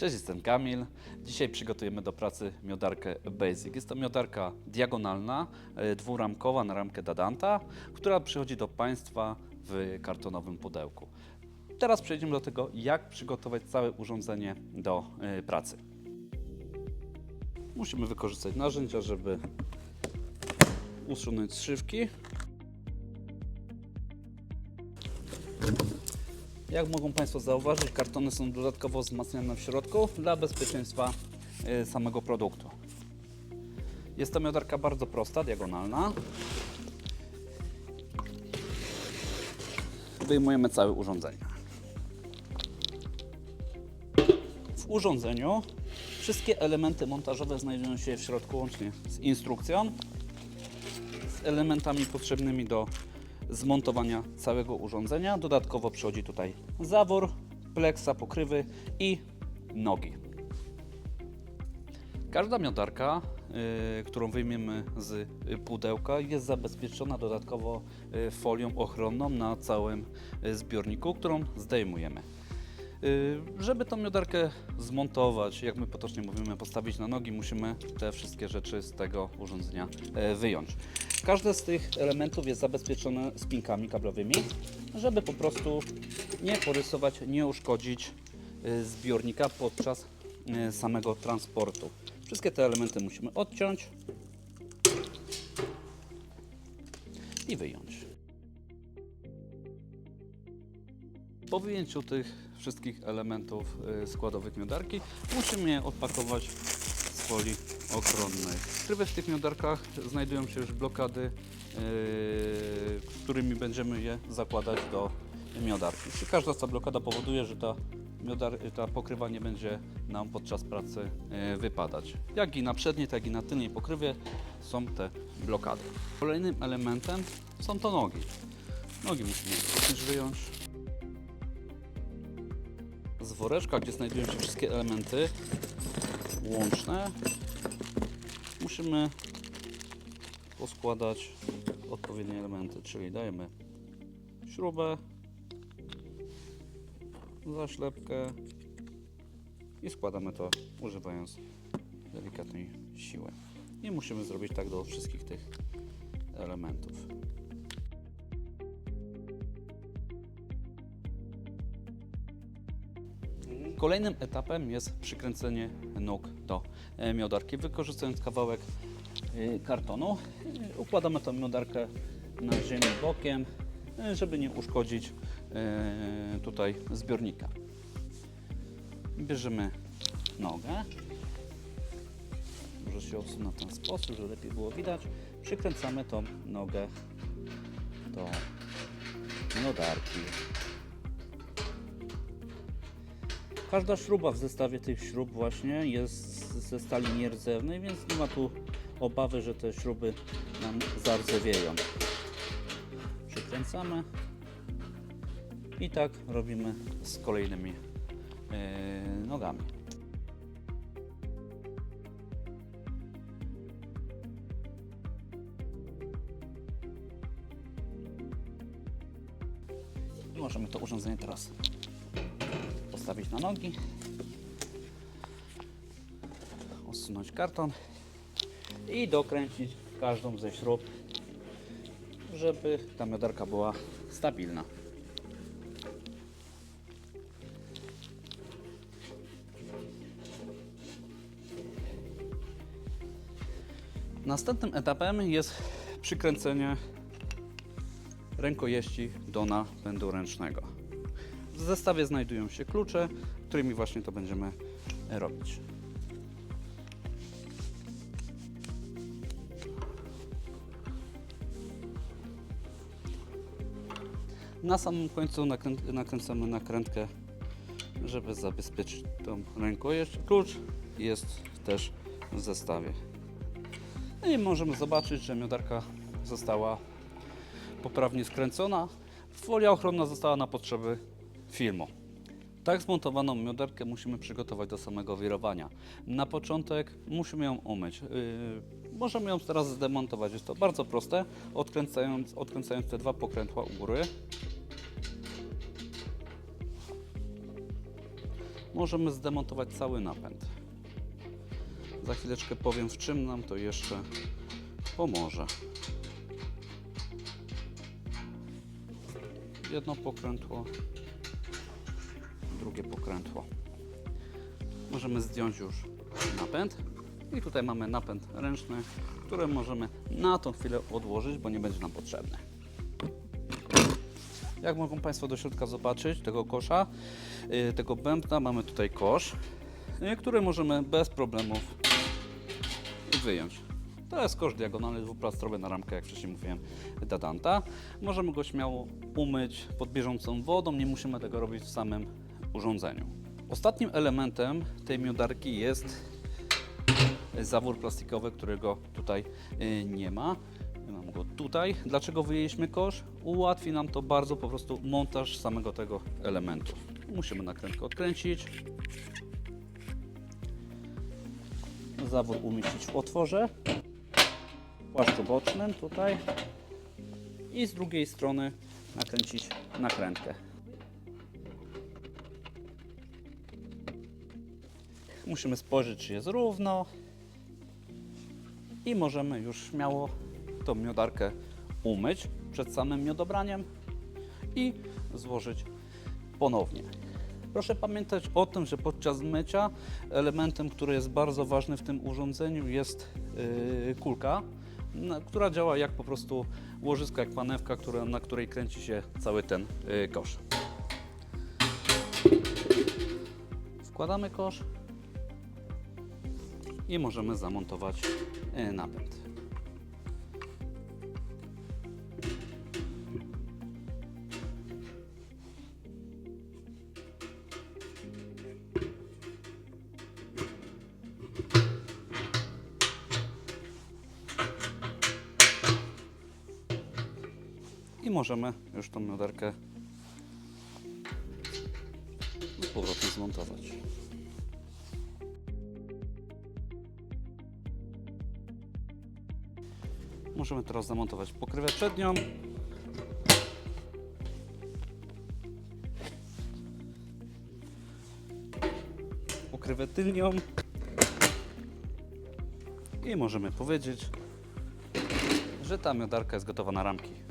Cześć, jestem Kamil. Dzisiaj przygotujemy do pracy miodarkę Basic. Jest to miodarka diagonalna, e, dwuramkowa na ramkę Dadanta, która przychodzi do Państwa w kartonowym pudełku. Teraz przejdziemy do tego, jak przygotować całe urządzenie do e, pracy. Musimy wykorzystać narzędzia, żeby usunąć zszywki. Jak mogą Państwo zauważyć, kartony są dodatkowo wzmacniane w środku dla bezpieczeństwa y, samego produktu. Jest to miodarka bardzo prosta, diagonalna. Wyjmujemy całe urządzenie. W urządzeniu wszystkie elementy montażowe znajdują się w środku łącznie z instrukcją, z elementami potrzebnymi do zmontowania całego urządzenia. Dodatkowo przychodzi tutaj zawór, pleksa, pokrywy i nogi. Każda miodarka, y, którą wyjmiemy z pudełka, jest zabezpieczona dodatkowo y, folią ochronną na całym y, zbiorniku, którą zdejmujemy. Y, Żeby tą miodarkę zmontować, jak my potocznie mówimy, postawić na nogi, musimy te wszystkie rzeczy z tego urządzenia wyjąć. Każde z tych elementów jest zabezpieczone spinkami kablowymi, żeby po prostu nie porysować, nie uszkodzić e, zbiornika podczas e, samego transportu. Wszystkie te elementy musimy odciąć i wyjąć. Po wyjęciu tych wszystkich elementów y, składowych miodarki musimy je odpakować folii ochronnej. W tych miodarkach znajdują się już blokady, y, którymi będziemy je zakładać do miodarki. Czyli każda ta blokada powoduje, że ta, miodar, ta pokrywa nie będzie nam podczas pracy y, wypadać. Jak i na przedniej, tak i na tylnej pokrywie są te blokady. Kolejnym elementem są to nogi. Nogi musimy również wyjąć z woreczka, gdzie znajdują się wszystkie elementy łączne, musimy poskładać odpowiednie elementy, czyli dajemy śrubę, zaślepkę i składamy to używając delikatnej siły. I musimy zrobić tak do wszystkich tych elementów. Kolejnym etapem jest przykręcenie nóg do e, miodarki. Wykorzystując kawałek e, kartonu, e, układamy tą miodarkę na ziemi bokiem, żeby nie uszkodzić tutaj zbiornika. Bierzemy nogę. Może się odsunę w ten sposób, żeby lepiej było widać. Przykręcamy tą nogę do miodarki. Każda śruba w zestawie tych śrub właśnie jest ze stali nierdzewnej, więc nie ma tu obawy, że te śruby nam zardzewieją. Przykręcamy i tak robimy z kolejnymi yy, nogami. Możemy to urządzenie teraz postawić na nogi, usunąć karton i dokręcić każdą ze śrub, żeby ta miodarka była stabilna. Następnym etapem jest przykręcenie rękojeści do napędu ręcznego. W zestawie znajdują się klucze, którymi właśnie to będziemy robić. Na samym końcu nakrę- nakręcamy nakrętkę, żeby zabezpieczyć tą rękojeść. Klucz jest też w zestawie. No i możemy zobaczyć, że miodarka została poprawnie skręcona. Folia ochronna została na potrzeby filmu. Tak zmontowaną miodarkę musimy przygotować do samego wirowania. Na początek musimy ją umyć. Yy, możemy ją teraz zdemontować. Jest to bardzo proste, odkręcając, odkręcając te dwa pokrętła u góry. możemy zdemontować cały napęd. Za chwileczkę powiem, w czym nam to jeszcze pomoże. Jedno pokrętło, drugie pokrętło. Możemy zdjąć już napęd i tutaj mamy napęd ręczny, który możemy na tą chwilę odłożyć, bo nie będzie nam potrzebny. Jak mogą Państwo do środka zobaczyć tego kosza, yy, tego bębna, mamy tutaj kosz, yy, który możemy bez problemów wyjąć. To jest kosz diagonalny dwuplastrowy na ramkę, jak wcześniej mówiłem, Dadanta. Możemy go śmiało umyć pod bieżącą wodą, nie musimy tego robić w samym urządzeniu. Ostatnim elementem tej miodarki jest zawór plastikowy, którego tutaj y, nie ma. Mam go tutaj. Dlaczego wyjęliśmy kosz? Ułatwi nam to bardzo po prostu montaż samego tego elementu. Musimy nakrętkę odkręcić. Zawór umieścić w otworze. Płaszczu bocznym tutaj. I z drugiej strony nakręcić nakrętkę. Musimy spojrzeć, czy jest równo. I możemy już śmiało tą miodarkę umyć przed samym miodobraniem i złożyć ponownie. Proszę pamiętać o tym, że podczas mycia elementem, który jest bardzo ważny w tym urządzeniu jest yy, kulka, na- która działa jak po prostu łożysko, jak panewka, która, na której kręci się cały ten yy, kosz. Wkładamy kosz i możemy zamontować yy, napęd. I możemy już tą mioderkę z powrotem zmontować. Możemy teraz zamontować pokrywę przednią. Pokrywę tylnią. I możemy powiedzieć, że ta miodarka jest gotowa na ramki.